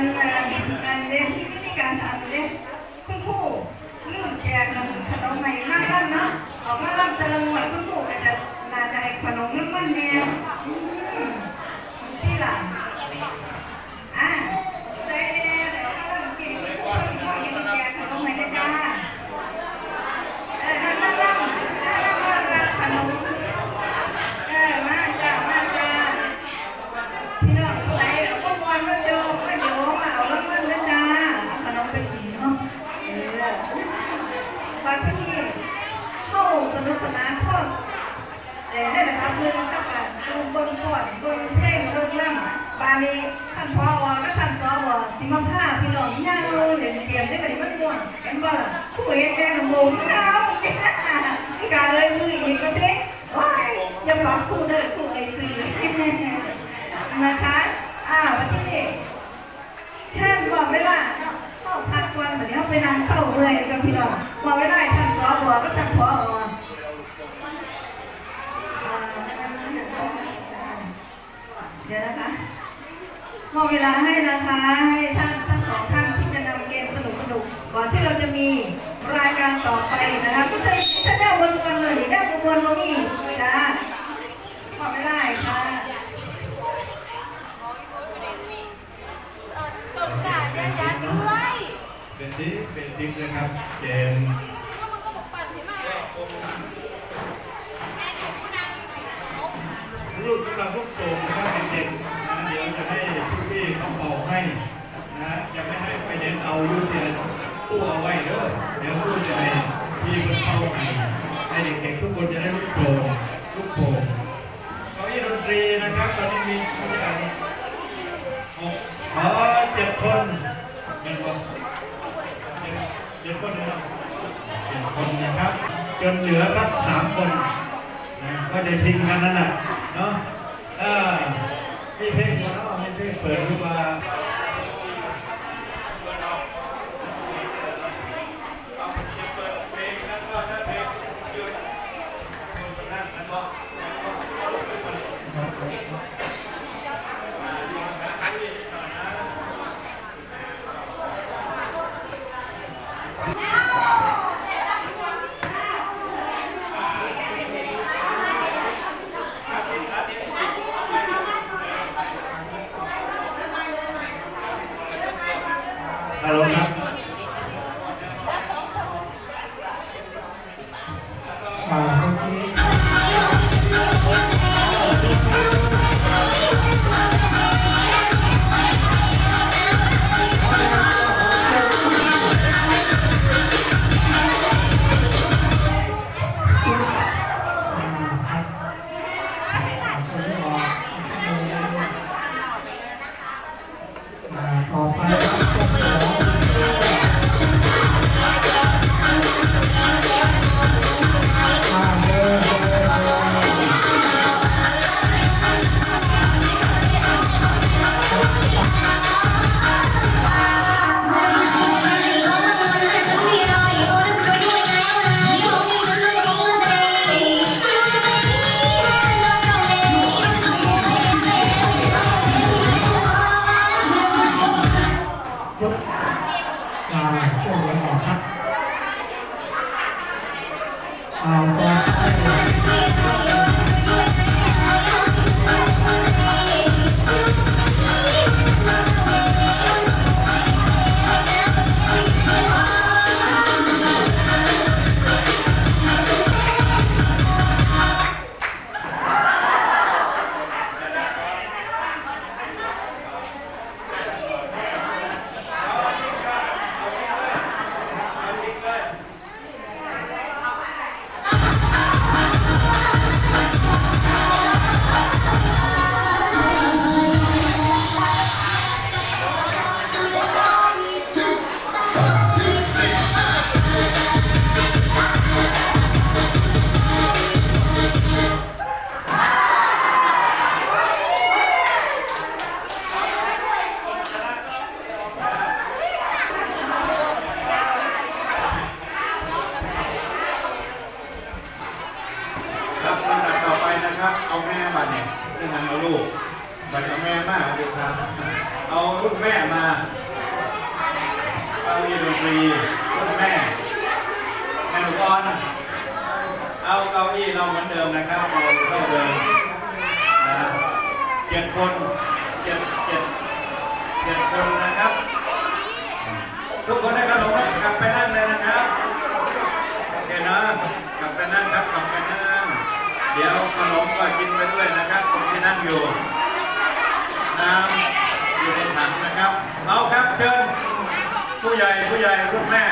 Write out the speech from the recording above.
อันอันอันเล่นที่วิธีการทำเล่นคุณครูเรื่องแจกขนมใหม่มากขึ้นเนาะออกมารับเจริญวันคุณครูก็จจะน่าจะให้ขนมน้ำมันแนวที่หลังอะใจแน่เดี๋ยวก็กินคนก็ยินแจกขนมใหม่จ้าเออนั่งนั่งนั่งนั่งนั่งรับขนมเออมาจ้ามาจ้าพี่น้องผู้ใดเอาก็วอนมาโยมมาโยมมาเอาแล้วมันนะจ้าเอาขนมไปกินเนาะเออวันที่เข้าสนุกสนานพ่อ เออได้นะครับเรื่องกับการดูเบิ้งก่อนเบิ้งเพลงเบิ้งล่ำบาลีท่านพอวก็ท่านสวสิมาผ้าพี่น้องย่างเราเรียนเตรียมได้ไปมันม่วนเห็นบ่ล่ะผู้เห็นแม่หนุ่มโบมเอาพี่การเลยมืออีกประเทศว้ายอย่าบอกคู่เด้อคู่ไอ้สื่อนะคะอ่าวันที่นี่เช่นบอกไว้ว่าเข้าพักวันแบบนี้เขาไปนั่งเข้าเลยกับพี่น้องบอกไว้ได้ท่านสอบอกก็ท่านพออ่าเดี๋ยวนะคะมอบ เวลาให้นะคะ ให้ท่านทั้งสองท่านที่จะนำเกมสนุกสนุกๆก่อนที่เราจะมีรายการต่อไปนะคะก็จะจะได้วนกันเลยได้วนๆตรงนี้จ้ามอบไม่ได้ค่ะต้นกาเนี่ยยัดด้วยเป็นที่เป็นทิปนะครับเกมก็มันก็บอกปั่นให้มาแม่เด็กผู้ดังอยู่ไหนเขารูปสำหรับลูกโป่งนะครับเด็กๆ ให้นะจะไม่ให้ไปเน้นเอาลูเสียตู้เอาไว้เด้อเดี๋ยวตู้จะให้พี่มันเข้าให้ให้เด็กๆทุกคนจะได้ลูกโป่งลูกโป่งเก้าอี้ดนตรีนะครับตอนนี้มีผู้จัดหกอ๋อเจ็ดคนเป็นคนเจ็ดเจ็ดคนนะครับเป็นคนนะครับ จนเหลือสักสามคนนะก็จะทิ้งกันนั่นแหละเนาะเออมีเพลงแล้วมีเพลงเปิดขึ้นมา อ่ เก้าอี้ดนตรีรุ่นแม่แม่หนูกรเอาเก้าอี้เราเหมือนเดิมนะครับเอาเท่าเดิมนะเจ็ดคนเจ็ดเจ็ดเจ็ดคนนะครับ ทุกคนได้ขนมแล้วกลับไปนั่งเลยนะครับโอเคนะกลับไปนั่งครับกลับไปนั่งเดี๋ยวขนมก็กินไปด้วยนะครับคนที่นั่งอยู่น้ำอยู่ในถังนะครับเอาครับ ใหญ่ผู้ใหญ่ลูกแม่